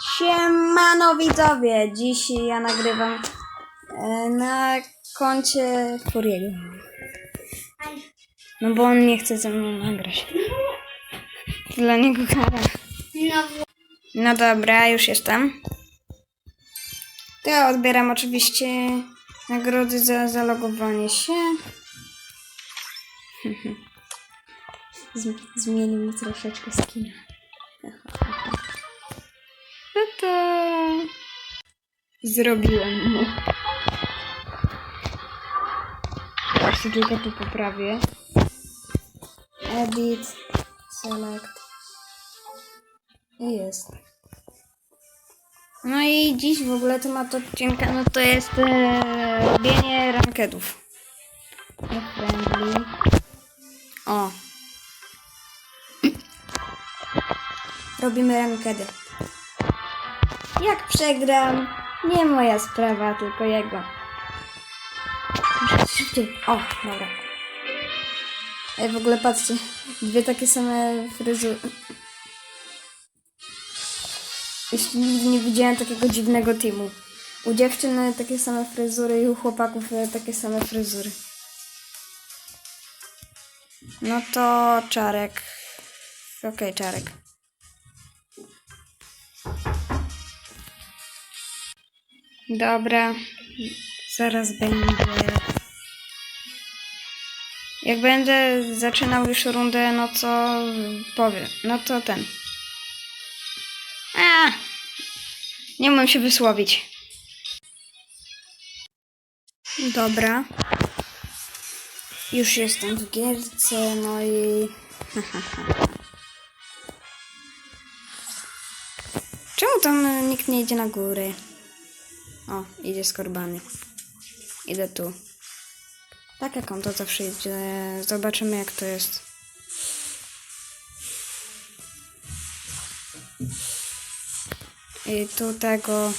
Siemano widzowie, dziś ja nagrywam e, na koncie Furiego. No bo on nie chce ze mną nagrać. Dla niego kara. No, dobra, już jestem. To ja odbieram oczywiście nagrody za zalogowanie się. Z- Zmienił mi troszeczkę skina. No to zrobiłem mu. Jeszcze tylko tu poprawię. Edit, select. I jest. No i dziś w ogóle temat odcinka, no to jest e, robienie rankedów. No friendly. O. Robimy rankedy. Jak przegram, nie moja sprawa, tylko jego. Szybciej. O, dobra. Ej, w ogóle patrzcie, dwie takie same fryzury. Jeśli nigdy nie widziałem takiego dziwnego teamu. U dziewczyn takie same fryzury i u chłopaków takie same fryzury. No to czarek. Okej, czarek. Dobra. Zaraz będzie. Jak będę zaczynał już rundę, no to powiem. No to ten. A, nie umiem się wysłowić. Dobra. Już jestem w gierce, no i... Czemu tam nikt nie idzie na górę? O, idzie skorbany. Idę tu. Tak jak on to zawsze idzie. Zobaczymy jak to jest. I tu tego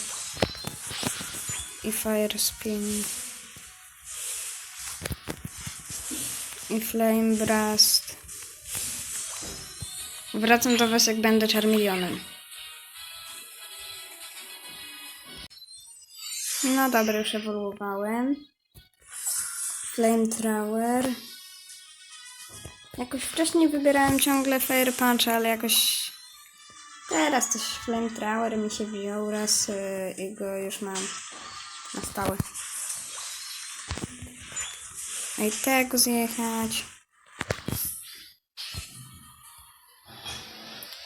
i fire spin i flame blast. Wracam do was jak będę czarmilionem. No dobra, już ewoluowałem. Flame Tower. Jakoś wcześniej wybierałem ciągle Fire Punch, ale jakoś Teraz coś Flame Tower mi się wziął raz yy, i go już mam na stałe. No i tego zjechać.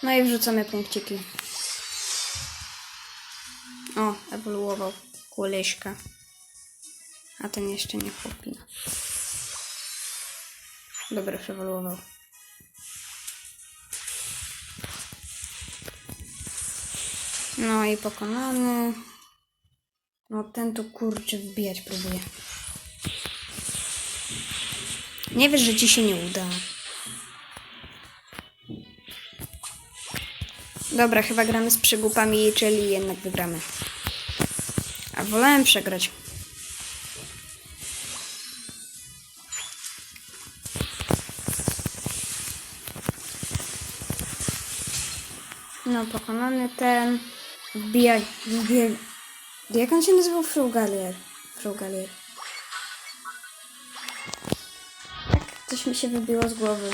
No i wrzucamy punkciki. O, ewoluował kuleśka. A ten jeszcze nie chłopi. Dobra, przewoluował. No i pokonany. No ten tu kurczę wbijać próbuje. Nie wiesz, że ci się nie uda. Dobra, chyba gramy z przygłupami, czyli jednak wygramy. A wolałem przegrać. No, pokonany ten. Wbijaj, wbijaj. Jak on się nazywał? Frugalier. Frugalier. Tak, coś mi się wybiło z głowy.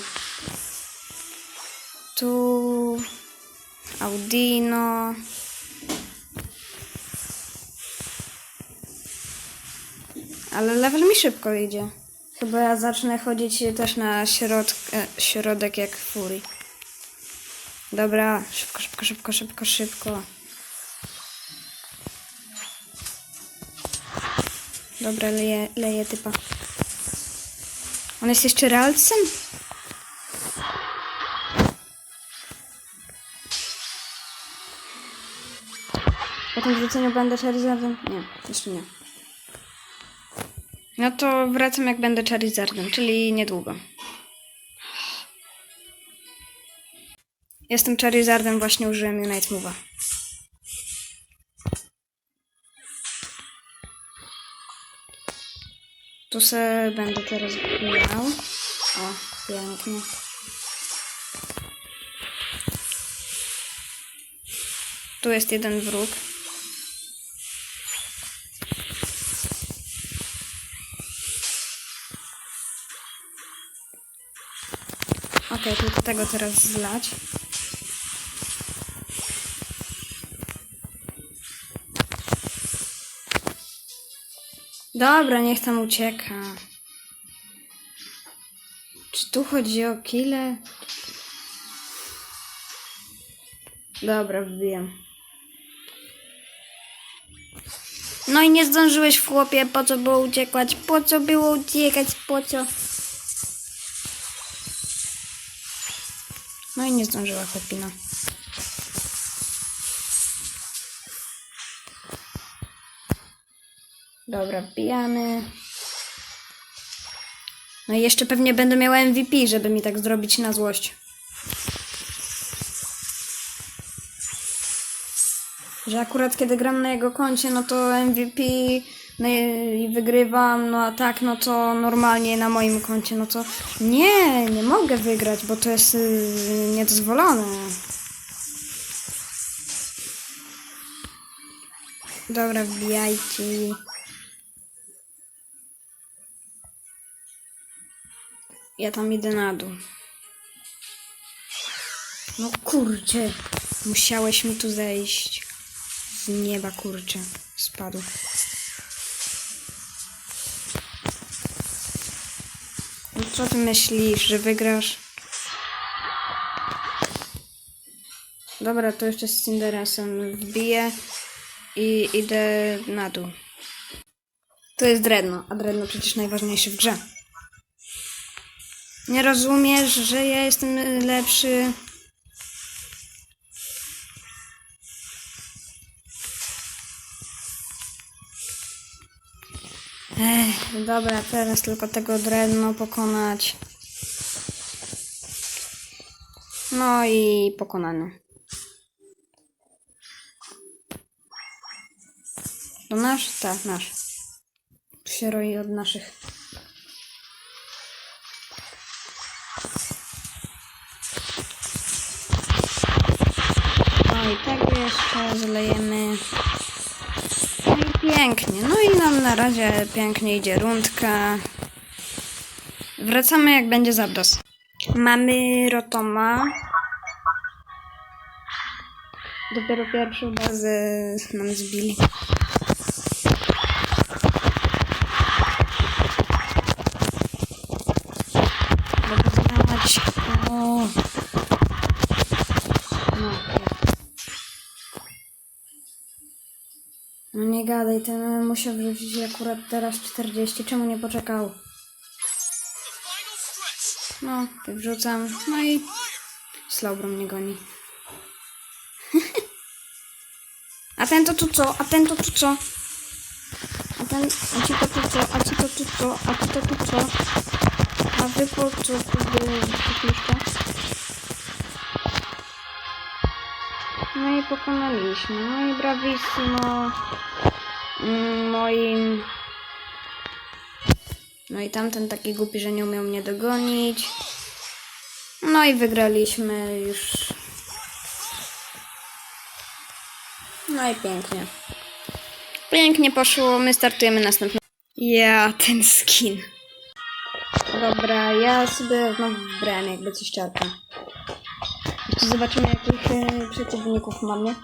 Tu... Audino. Ale level mi szybko idzie. Chyba ja zacznę chodzić też na środ e, środek jak Fury. Dobra, szybko, szybko, szybko, szybko, szybko. Dobra, leję, leję typa. On jest jeszcze realcem? Po tym wrzuceniu będę Charizardem? Nie, jeszcze nie. No to wracam jak będę Charizardem, czyli niedługo. Jestem Charizardem, właśnie użyłem Unite Move'a. Tu se będę teraz wbijał. O, pięknie. Tu jest jeden wróg. Okej, tylko tego teraz zlać. Dobra, niech tam ucieka. Czy tu chodzi o kile? Dobra, wbijam. No i nie zdążyłeś chłopie, po co było uciekać? Po co było uciekać? Po co? No i nie zdążyła chłopina. Dobra, wbijamy. No i jeszcze pewnie będę miała MVP, żeby mi tak zrobić na złość. Że akurat kiedy gram na jego koncie, no to MVP no i wygrywam, no a tak, no to normalnie na moim koncie, no to nie, nie mogę wygrać, bo to jest yy, niedozwolone. Dobra, wbijajcie. Ja tam idę na dół. No kurczę, musiałeś mi tu zejść. Z nieba, kurczę, spadł. Co ty myślisz, że wygrasz? Dobra, to jeszcze z Cinderesem wbiję i idę na dół. To jest Dredno, a Dredno przecież najważniejszy w grze. Nie rozumiesz, że ja jestem lepszy? Ech, dobra, teraz tylko tego Dredno pokonać. No i pokonany. To nasz? Tak, nasz. Tu się roi od naszych. No i tego jeszcze zlejemy. Pięknie. No i nam na razie pięknie idzie rundka. Wracamy jak będzie Zabdos. Mamy Rotoma. Dopiero pierwszą bazę nam zbili. Gadaj, ten musiał wrzucić akurat teraz 40. Czemu nie poczekał? No, tak wrzucam. No i Slowbro mnie goni. A ten to tu co? A ten to tu co? A ten, a ci to tu co? A ci to tu co? A ci to tu co? A wy po co tu było? No i pokonaliśmy. No i bravissimo moim... No i tamten taki głupi, że nie umiał mnie dogonić. No i wygraliśmy już. No i pięknie. Pięknie poszło, my startujemy następny. Ja, ten skin. Dobra, ja sobie znowu wybrałem jakby coś czarka. Zobaczymy jakich e, przeciwników mamy.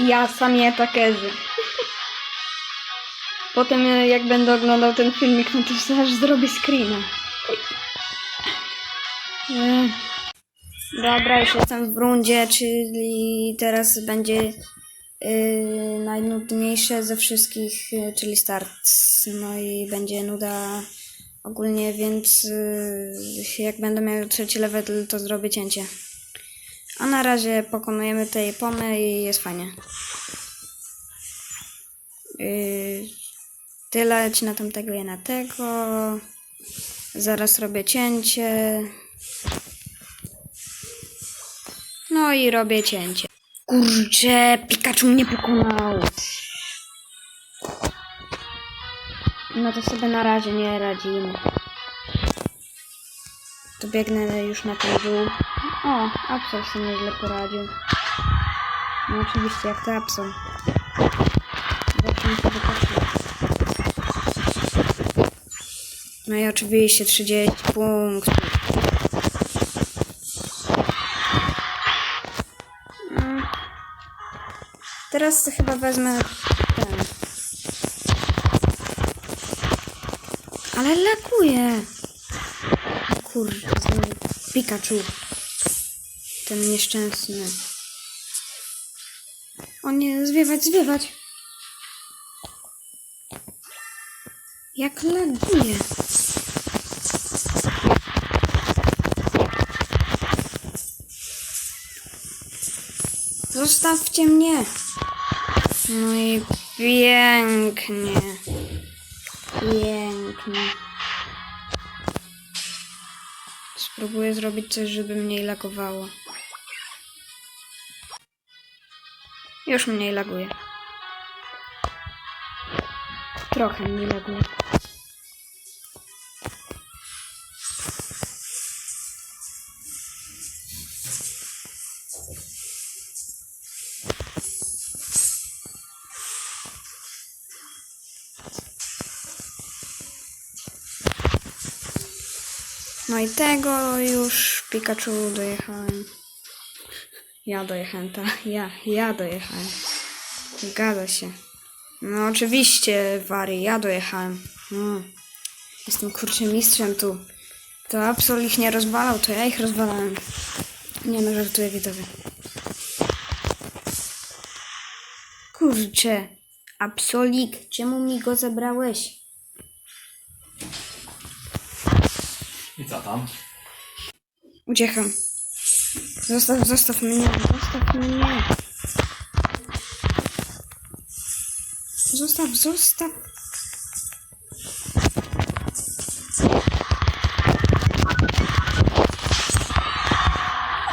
Mm, ja sami takerzy. Potem e, jak będę oglądał ten filmik, no to aż zrobię screena. Ech. Dobra, już jestem w rundzie, czyli teraz będzie yy, najnudniejsze ze wszystkich, yy, czyli start. No i będzie nuda ogólnie, więc yy, jak będę miał trzeci level, to zrobię cięcie. A na razie pokonujemy te Japony i jest fajnie. Yy, ty leć na tamtego, ja na tego. Zaraz robię cięcie. No i robię cięcie. Kurczę, Pikachu mnie pokonał. No to sobie na razie nie radzimy. To biegnę już na ten dół. O, Absol sobie nieźle poradził. No oczywiście, jak to się wypatrzyło. No i oczywiście 30 punktów. Mm. Teraz chyba wezmę ten. Ale lakuje. Kurde, Pikachu. Ten nieszczęsny. O nie, zwiewać, zwiewać. Jak laguje. Zostawcie mnie. No i pięknie. Pięknie. Spróbuję zrobić coś, żeby mniej lagowało. Już mniej laguje. Trochę mniej laguje. No i tego już Pikachu dojechałem. Ja dojechałem, ta. Ja, ja dojechałem. Zgadza się. No oczywiście, Wary, ja dojechałem. No. Jestem kurczę mistrzem tu. To Absol ich nie rozwalał, to ja ich rozwalałem. Nie no, żartuję widzowie. Kurczę. Absolik, czemu mi go zabrałeś? I co tam? Uciekam. Zostaw, zostaw mnie, zostaw mnie. Zostaw, zostaw.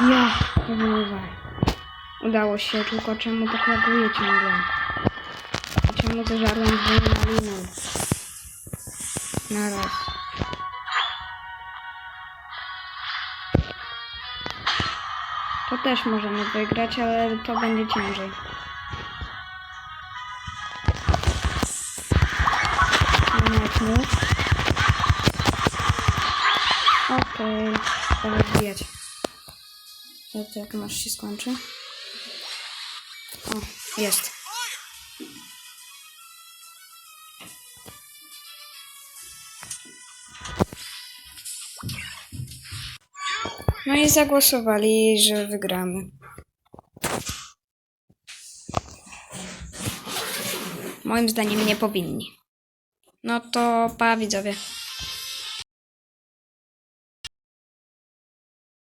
Ja, kurwa. Udało się, tylko czemu tak laguje ciągle? Czemu zeżarłem dwie maliny? Naraz. To też możemy wygrać, ale to będzie ciężej. Okej, okay. wbijać. Zobaczcie, jak masz się skończy. O, jest. No i zagłosowali, że wygramy. Moim zdaniem nie powinni. No to pa widzowie.